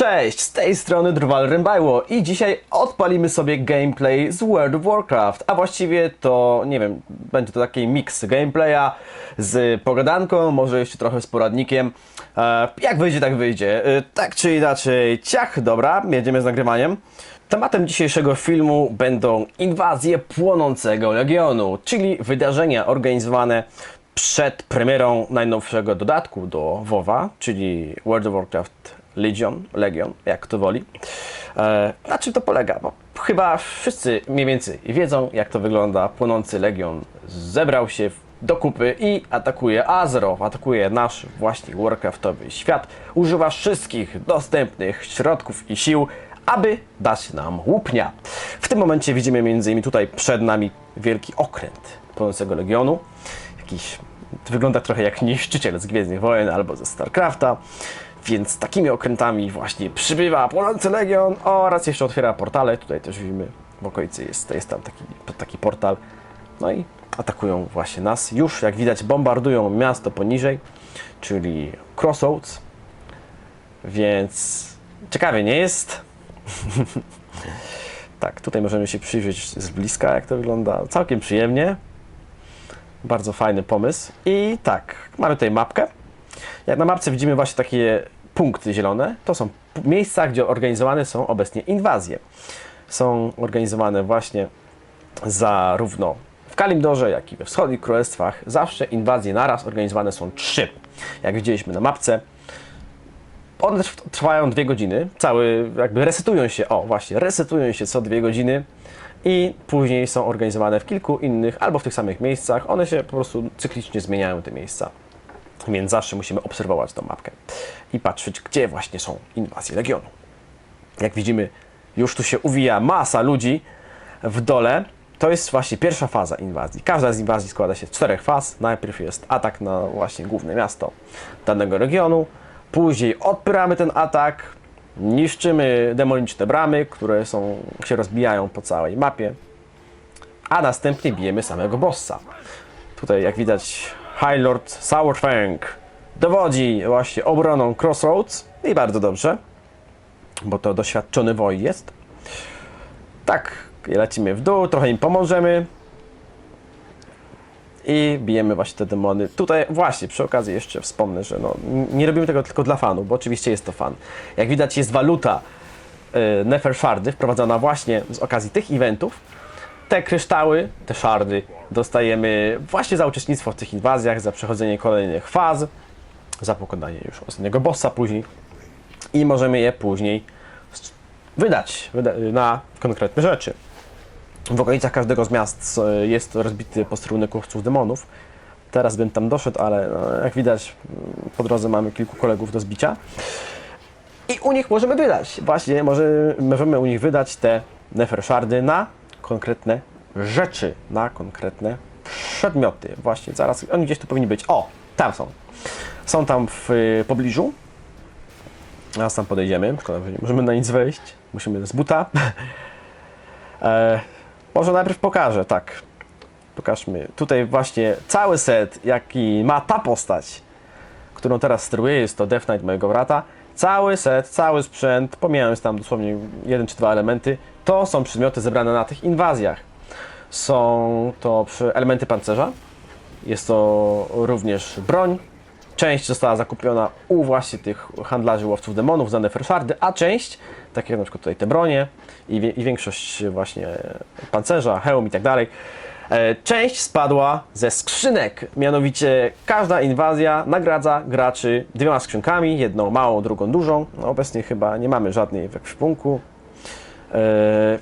Cześć, z tej strony Drwal Rębajło i dzisiaj odpalimy sobie gameplay z World of Warcraft, a właściwie to, nie wiem, będzie to taki miks gameplaya z pogadanką, może jeszcze trochę z poradnikiem. E, jak wyjdzie, tak wyjdzie. E, tak czy inaczej, ciach, dobra, jedziemy z nagrywaniem. Tematem dzisiejszego filmu będą inwazje płonącego Legionu, czyli wydarzenia organizowane przed premierą najnowszego dodatku do WoWa, czyli World of Warcraft Legion, Legion, jak kto woli. E, na czym to polega? Bo chyba wszyscy mniej więcej wiedzą, jak to wygląda. Płonący Legion zebrał się do kupy i atakuje Azeroth, atakuje nasz właśnie Warcraftowy świat. Używa wszystkich dostępnych środków i sił, aby dać nam łupnia. W tym momencie widzimy m.in. tutaj przed nami wielki okręt płonącego Legionu. Jakiś wygląda trochę jak niszczyciel z Gwiezdnych Wojen albo ze StarCrafta. Więc takimi okrętami właśnie przybywa płonący Legion oraz jeszcze otwiera portale. Tutaj też widzimy w okolicy jest, jest tam taki, taki portal. No i atakują właśnie nas. Już jak widać bombardują miasto poniżej, czyli Crossroads. Więc ciekawie nie jest. tak, tutaj możemy się przyjrzeć z bliska, jak to wygląda. Całkiem przyjemnie. Bardzo fajny pomysł. I tak, mamy tutaj mapkę. Jak na mapce widzimy właśnie takie punkty zielone, to są miejsca, gdzie organizowane są obecnie inwazje. Są organizowane właśnie zarówno w Kalimdorze, jak i we wschodnich królestwach. Zawsze inwazje naraz organizowane są trzy. Jak widzieliśmy na mapce, one trw- trwają dwie godziny, cały jakby resetują się, o właśnie, resetują się co dwie godziny i później są organizowane w kilku innych albo w tych samych miejscach. One się po prostu cyklicznie zmieniają te miejsca. Więc zawsze musimy obserwować tą mapkę i patrzeć, gdzie właśnie są inwazje Legionu. Jak widzimy, już tu się uwija masa ludzi w dole. To jest właśnie pierwsza faza inwazji. Każda z inwazji składa się z czterech faz. Najpierw jest atak na właśnie główne miasto danego regionu. Później odpieramy ten atak, niszczymy demoniczne bramy, które są, się rozbijają po całej mapie, a następnie bijemy samego bossa. Tutaj, jak widać, High Lord Sourfang dowodzi właśnie obroną Crossroads i bardzo dobrze, bo to doświadczony woj jest. Tak, lecimy w dół, trochę im pomożemy i bijemy właśnie te demony. Tutaj właśnie przy okazji jeszcze wspomnę, że no, nie robimy tego tylko dla fanu, bo oczywiście jest to fan. Jak widać jest waluta y, Nefershardy wprowadzona właśnie z okazji tych eventów. Te kryształy, te szardy dostajemy właśnie za uczestnictwo w tych inwazjach, za przechodzenie kolejnych faz, za pokonanie już ostatniego bossa później i możemy je później wydać wyda na konkretne rzeczy. W okolicach każdego z miast e, jest rozbity posterunek kursów demonów. Teraz bym tam doszedł, ale no, jak widać mm, po drodze mamy kilku kolegów do zbicia. I u nich możemy wydać, właśnie może, możemy u nich wydać te nefershardy na konkretne rzeczy, na konkretne przedmioty. Właśnie zaraz, oni gdzieś tu powinni być. O, tam są. Są tam w y, pobliżu. Teraz tam podejdziemy. Szkoda, że nie możemy na nic wejść. Musimy z buta. e, może najpierw pokażę, tak. Pokażmy. Tutaj właśnie cały set, jaki ma ta postać, którą teraz steruję, jest to Death Knight mojego brata. Cały set, cały sprzęt, pomijając tam dosłownie jeden czy dwa elementy, to są przedmioty zebrane na tych inwazjach. Są to elementy pancerza, jest to również broń. Część została zakupiona u właśnie tych handlarzy łowców demonów za Nefershardy, a część, takie jak na przykład tutaj te bronie i, wie, i większość właśnie pancerza, hełm i tak dalej, e, część spadła ze skrzynek. Mianowicie każda inwazja nagradza graczy dwiema skrzynkami, jedną małą, drugą dużą. No, obecnie chyba nie mamy żadnej w ekwipunku. E,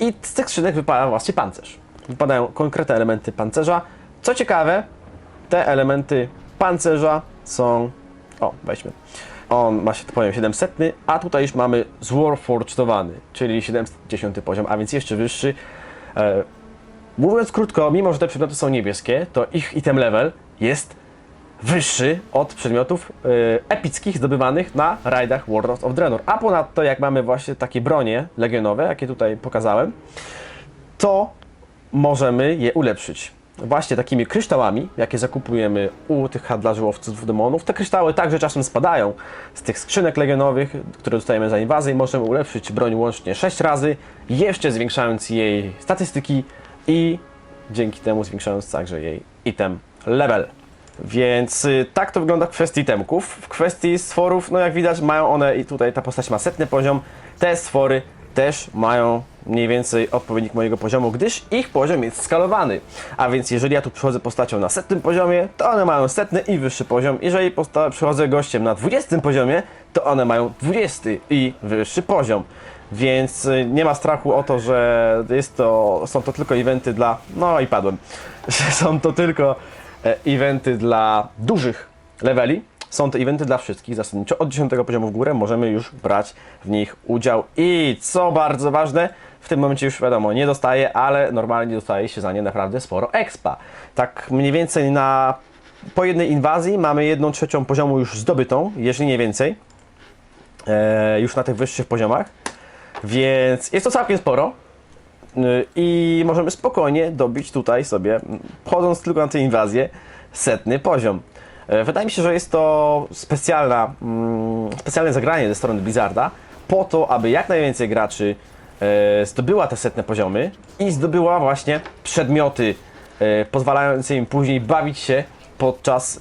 i z tych skrzynek wypada właśnie pancerz. Wypadają konkretne elementy pancerza. Co ciekawe, te elementy pancerza są. O, weźmy. On ma się, powiem, 700, a tutaj już mamy zwarforgedowany, czyli 710 poziom, a więc jeszcze wyższy. E, mówiąc krótko, mimo że te przedmioty są niebieskie, to ich item level jest wyższy od przedmiotów e, epickich zdobywanych na rajdach World of Draenor. A ponadto, jak mamy właśnie takie bronie legionowe, jakie tutaj pokazałem, to możemy je ulepszyć. właśnie takimi kryształami, jakie zakupujemy u tych handlarzy łowców demonów. Te kryształy także czasem spadają z tych skrzynek legionowych, które dostajemy za inwazję możemy ulepszyć broń łącznie 6 razy, jeszcze zwiększając jej statystyki i dzięki temu zwiększając także jej item level. Więc y, tak to wygląda w kwestii temków. W kwestii stworów, no jak widać, mają one i tutaj ta postać ma setny poziom. Te stwory też mają mniej więcej odpowiednik mojego poziomu, gdyż ich poziom jest skalowany. A więc jeżeli ja tu przychodzę postacią na setnym poziomie, to one mają setny i wyższy poziom. Jeżeli przychodzę gościem na 20 poziomie, to one mają 20 i wyższy poziom. Więc y, nie ma strachu o to, że jest to, są to tylko eventy dla. No i padłem. Że są to tylko eventy dla dużych leveli. Są to eventy dla wszystkich zasadniczo. Od 10 poziomu w górę możemy już brać w nich udział. I co bardzo ważne, w tym momencie już wiadomo, nie dostaje, ale normalnie dostaje się za nie naprawdę sporo expa. Tak mniej więcej na po jednej inwazji mamy jedną trzecią poziomu już zdobytą, jeżeli nie więcej. E, już na tych wyższych poziomach. Więc jest to całkiem sporo. Y, I możemy spokojnie dobić tutaj sobie, m, wchodząc tylko na tę inwazję, setny poziom. E, Wydaje mi się, że jest to specjalna, mm, specjalne zagranie ze strony Blizzarda po to, aby jak najwięcej graczy e, zdobyła te setne poziomy i zdobyła właśnie przedmioty e, pozwalające im później bawić się podczas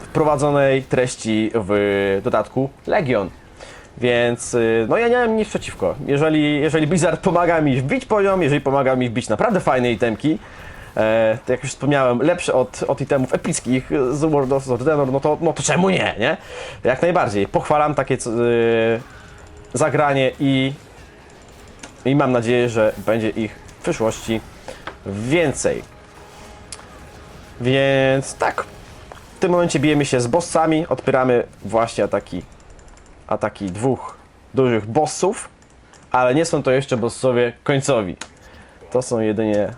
wprowadzonej treści w dodatku Legion. Więc y, no ja nie mam nic przeciwko. Jeżeli, jeżeli Blizzard pomaga mi wbić poziom, jeżeli pomaga mi wbić naprawdę fajne itemki, e, to jak już wspomniałem, lepsze od, od itemów epickich z World of Warcraft, no to, no to czemu nie, nie? Jak najbardziej. Pochwalam takie y, zagranie i, i mam nadzieję, że będzie ich w przyszłości więcej. Więc tak, w tym momencie bijemy się z bossami, odpieramy właśnie ataki ataki dwóch dużych bossów, ale nie są to jeszcze bossowie końcowi. To są jedynie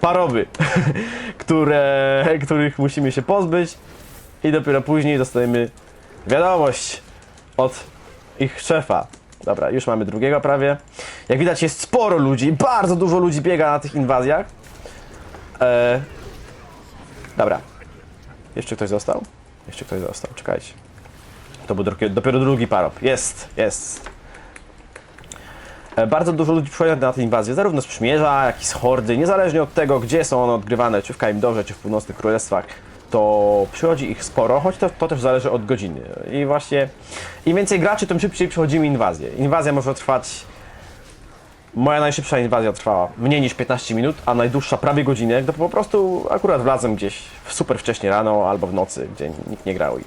parowy, które, których musimy się pozbyć i dopiero później dostajemy wiadomość od ich szefa. Dobra, już mamy drugiego prawie. Jak widać jest sporo ludzi, bardzo dużo ludzi biega na tych inwazjach. E... Dobra. Jeszcze ktoś został? Jeszcze ktoś został, czekajcie. To był dopiero, dopiero drugi parop. Jest, jest. E, Bardzo dużo ludzi przychodzi na tę inwazję, zarówno z przymierza, jak i z hordy, niezależnie od tego, gdzie są one odgrywane, czy w Kaimdorze, czy w północnych królestwach, to przychodzi ich sporo, choć to, to też zależy od godziny. I właśnie im więcej graczy, tym szybciej przychodzimy inwazję. Inwazja może trwać. Moja najszybsza inwazja trwała mniej niż 15 minut, a najdłuższa prawie godzinę, to po prostu akurat wlazłem gdzieś super wcześnie rano albo w nocy, gdzie nikt nie grał i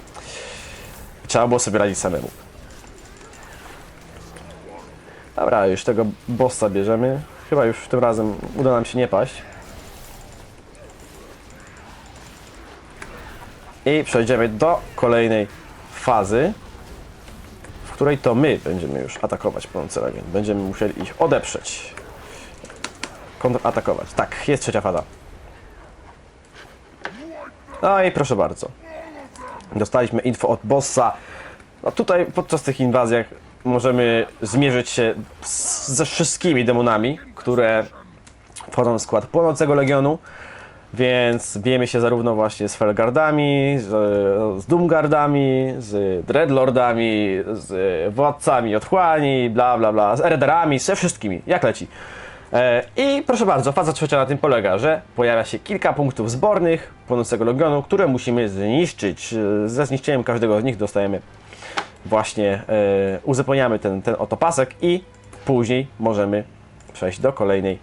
trzeba było sobie radzić samemu. Dobra, już tego bossa bierzemy. Chyba już tym razem uda nam się nie paść. I przejdziemy do kolejnej fazy, w której to my będziemy już atakować płonące legion. Będziemy musieli ich odeprzeć. Kontratakować. Tak, jest trzecia faza. No i proszę bardzo. Dostaliśmy info od bossa. No tutaj podczas tych inwazjach możemy zmierzyć się z, ze wszystkimi demonami, które wchodzą w skład płonącego legionu. Więc bijemy się zarówno właśnie z Felgardami, z, z Doomgardami, z Dreadlordami, z władcami otchłani, bla bla bla, z Erederami, ze wszystkimi, jak leci. E, I proszę bardzo, faza trzecia na tym polega, że pojawia się kilka punktów zbornych płonącego legionu, które musimy zniszczyć. E, Ze zniszczeniem każdego z nich dostajemy właśnie, e, uzupełniamy ten, ten oto pasek i później możemy przejść do kolejnej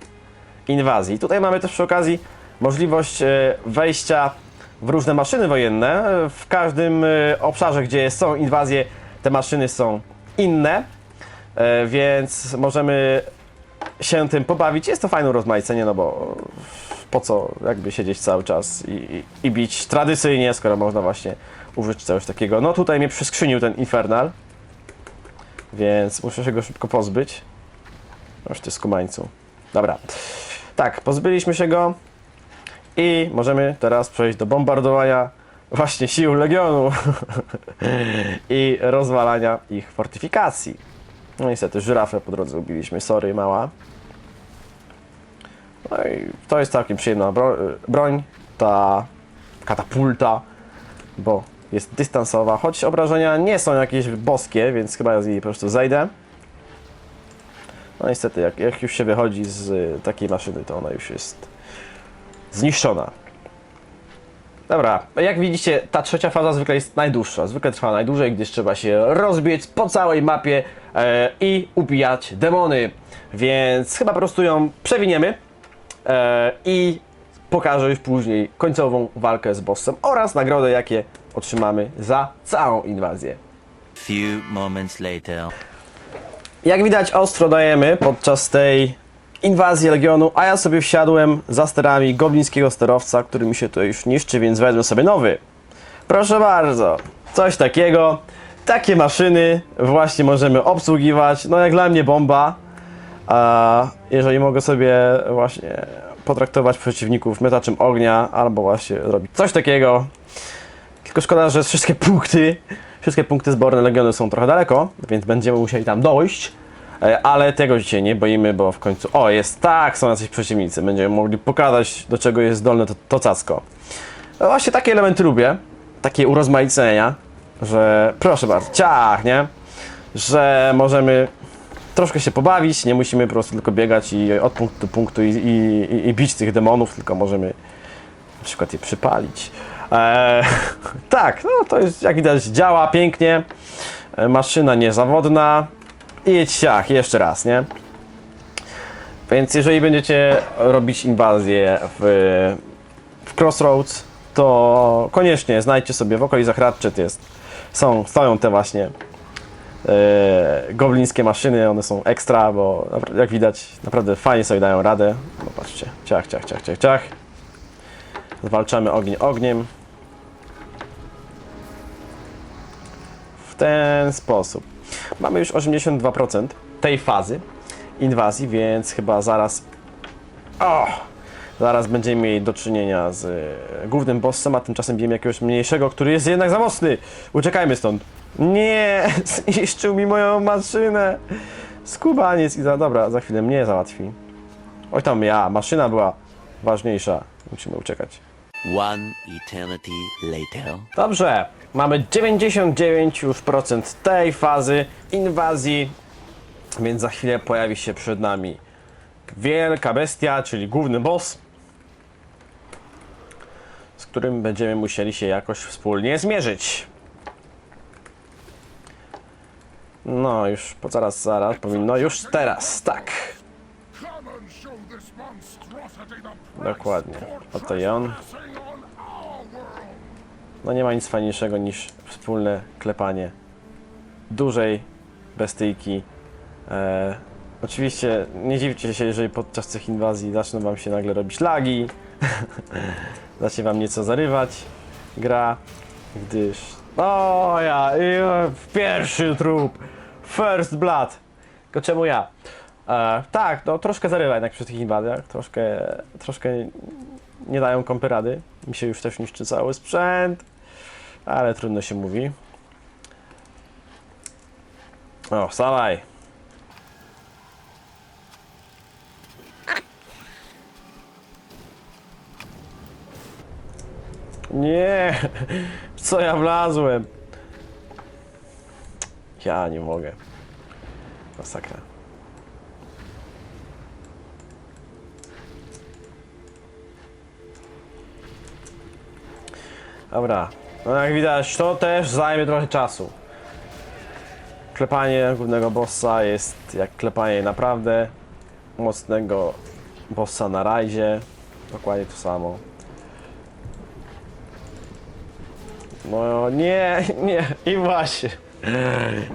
inwazji. Tutaj mamy też przy okazji możliwość wejścia w różne maszyny wojenne. W każdym obszarze, gdzie są inwazje, te maszyny są inne, więc możemy się tym pobawić. Jest to fajne urozmaicenie, no bo po co jakby siedzieć cały czas i, i, i bić tradycyjnie, skoro można właśnie użyć czegoś takiego. No tutaj mnie przyskrzynił ten Infernal, więc muszę się go szybko pozbyć. Już ty skumańcu. Dobra. Tak, pozbyliśmy się go i możemy teraz przejść do bombardowania właśnie sił Legionu i rozwalania ich fortyfikacji. No niestety, żyrafę po drodze ubiliśmy, sorry mała. No i to jest całkiem przyjemna bro broń, ta katapulta, bo jest dystansowa, choć obrażenia nie są jakieś boskie, więc chyba ja z niej po prostu zejdę. No niestety, jak, jak już się wychodzi z y, takiej maszyny, to ona już jest zniszczona. Dobra, jak widzicie, ta trzecia faza zwykle jest najdłuższa. Zwykle trwa najdłużej, gdyż trzeba się rozbiec po całej mapie i ubijać demony. Więc chyba po prostu ją przewiniemy e, i pokażę już później końcową walkę z bossem oraz nagrodę, jakie otrzymamy za całą inwazję. Few moments later. Jak widać, ostro dajemy podczas tej inwazji Legionu, a ja sobie wsiadłem za sterami goblińskiego sterowca, który mi się tutaj już niszczy, więc wezmę sobie nowy. Proszę bardzo, coś takiego. Takie maszyny właśnie możemy obsługiwać. No jak dla mnie bomba. A jeżeli mogę sobie właśnie potraktować przeciwników miotaczem ognia, albo właśnie robić coś takiego. Tylko szkoda, że wszystkie punkty, wszystkie punkty zborne Legionu są trochę daleko, więc będziemy musieli tam dojść. E, Ale tego się nie boimy, bo w końcu. O, jest tak, są jacyś przeciwnicy. Będziemy mogli pokazać, do czego jest zdolne to, to cacko. No właśnie takie elementy lubię. Takie urozmaicenia, że proszę bardzo, ciach, nie? Że możemy troszkę się pobawić, nie musimy po prostu tylko biegać i od punktu do punktu i, i, i, bić tych demonów, tylko możemy na przykład je przypalić. Eee, tak, no to jest jak widać działa pięknie. E, maszyna niezawodna. I siach, jeszcze raz, nie? Więc jeżeli będziecie robić inwazję w, w Crossroads, to koniecznie znajdźcie sobie w okolicach Ratchet jest. Są, stoją te właśnie e, goblińskie maszyny, one są ekstra, bo jak widać naprawdę fajnie sobie dają radę. Patrzcie, ciach, ciach, ciach, ciach, ciach. Zwalczamy ogień ogniem. W ten sposób. Mamy już 82% tej fazy inwazji, więc chyba zaraz. O! Zaraz będziemy mieli do czynienia z e, głównym bossem, a tymczasem bijemy jakiegoś mniejszego, który jest jednak za mocny. Uciekajmy stąd. Nie! Zniszczył mi moją maszynę! Skubaniec i za. Dobra, za chwilę mnie załatwi. Oj tam ja, maszyna była ważniejsza. Musimy uciekać. One eternity later. Dobrze, mamy 99 już procent tej fazy inwazji, więc za chwilę pojawi się przed nami wielka bestia, czyli główny boss, z którym będziemy musieli się jakoś wspólnie zmierzyć. No, już po zaraz, zaraz, powinno już teraz, tak. Dokładnie. Oto i on. No nie ma nic fajniejszego niż wspólne klepanie dużej bestyjki. E, oczywiście nie dziwcie się, jeżeli podczas tych inwazji zaczną wam się nagle robić lagi. Zacznie wam nieco zarywać gra, gdyż... O ja, i, e, pierwszy trup! First blood! Tylko czemu ja? E, tak, no troszkę zarywa jednak przy tych inwazjach, troszkę, troszkę nie dają kąpy rady. Mi się już też niszczy cały sprzęt, ale trudno się mówi. O, wstawaj! Nie! Co ja wlazłem? Ja nie mogę. Masakra. Dobra. No jak widać, to też zajmie trochę czasu. Klepanie głównego bossa jest jak klepanie naprawdę mocnego bossa na rajdzie. Dokładnie to samo. No nie, nie, i właśnie.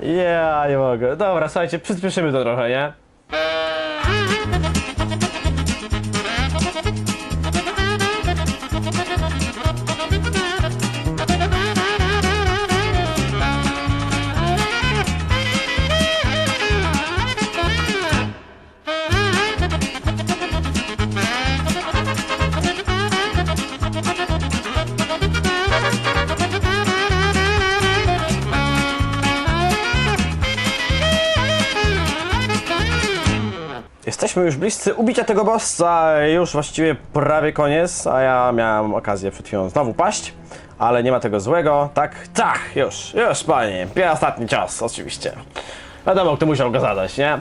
Ja nie mogę. Dobra, słuchajcie, przyspieszymy to trochę, nie? Jesteśmy już bliscy ubicia tego bossa, już właściwie prawie koniec, a ja miałem okazję przed chwilą znowu paść, ale nie ma tego złego, tak? Tak, już, już panie, ostatni czas, oczywiście. Wiadomo, kto musiał go zadać, nie?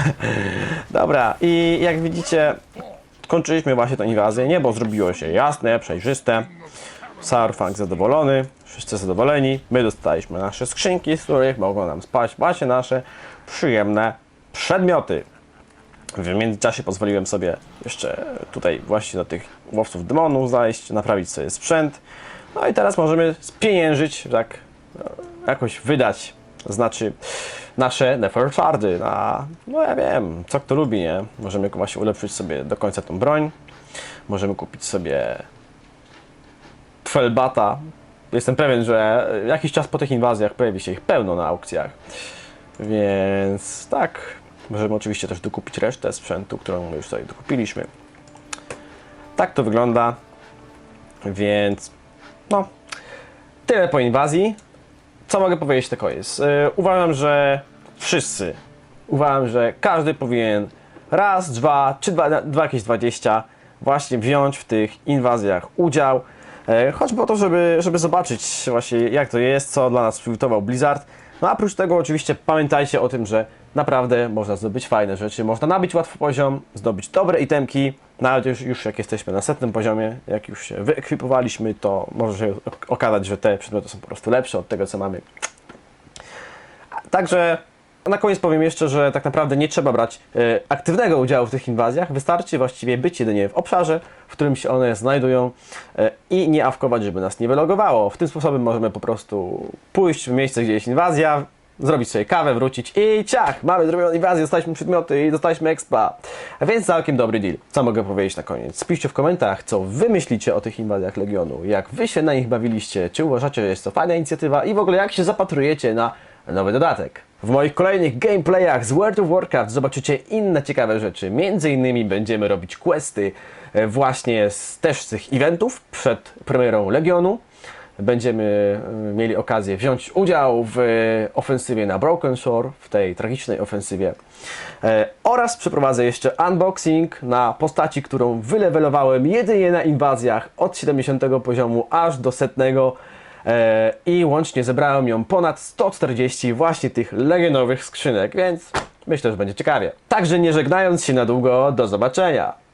Dobra, i jak widzicie, kończyliśmy właśnie tę inwazję, niebo zrobiło się jasne, przejrzyste, Sarfang zadowolony, wszyscy zadowoleni, my dostaliśmy nasze skrzynki, z których mogą nam spać właśnie nasze przyjemne przedmioty. W międzyczasie pozwoliłem sobie jeszcze tutaj właśnie do tych łowców demonów zajść, naprawić sobie sprzęt. No i teraz możemy spieniężyć, tak e, jakoś wydać, znaczy nasze Nefertwardy na, no ja wiem, co kto lubi, nie? Możemy właśnie ulepszyć sobie do końca tą broń. Możemy kupić sobie Twelbata. Jestem pewien, że jakiś czas po tych inwazjach pojawi się ich pełno na aukcjach. Więc tak, możemy oczywiście też dokupić resztę sprzętu, którą już sobie dokupiliśmy. Tak to wygląda. Więc no, tyle po inwazji. Co mogę powiedzieć tylko jest? Yy, uważam, że wszyscy, uważam, że każdy powinien raz, dwa, czy dwa, dwa jakieś 20 właśnie wziąć w tych inwazjach udział. E, Choćby o to, żeby, żeby zobaczyć właśnie jak to jest, co dla nas przygotował Blizzard. No a oprócz tego oczywiście pamiętajcie o tym, że naprawdę można zdobyć fajne rzeczy, można nabić łatwy poziom, zdobyć dobre itemki, nawet już, już jak jesteśmy na setnym poziomie, jak już się wyekwipowaliśmy, to może się ok- okazać, że te przedmioty są po prostu lepsze od tego, co mamy Także na koniec powiem jeszcze, że tak naprawdę nie trzeba brać e, aktywnego udziału w tych inwazjach. Wystarczy właściwie być jedynie w obszarze, w którym się one znajdują e, i nie awkować, żeby nas nie wylogowało. W tym sposobem możemy po prostu pójść w miejsce, gdzie jest inwazja, zrobić sobie kawę, wrócić i ciach, mamy zrobioną inwazję, dostaliśmy przedmioty i dostaliśmy expa. A więc całkiem dobry deal. Co mogę powiedzieć na koniec? Piszcie w komentarzach, co wy myślicie o tych inwazjach Legionu, jak wy się na nich bawiliście, czy uważacie, że jest to fajna inicjatywa i w ogóle jak się zapatrujecie na nowy dodatek. W moich kolejnych gameplayach z World of Warcraft zobaczycie inne ciekawe rzeczy. Między innymi będziemy robić questy e, właśnie z, też z tych eventów przed premierą Legionu. Będziemy e, mieli okazję wziąć udział w e, ofensywie na Broken Shore, w tej tragicznej ofensywie. E, Oraz przeprowadzę jeszcze unboxing na postaci, którą wylewelowałem jedynie na inwazjach od 70 poziomu aż do setnego. E, I łącznie zebrałem ją ponad 140 właśnie tych legionowych skrzynek, więc myślę, że będzie ciekawie. Także nie żegnając się na długo, do zobaczenia!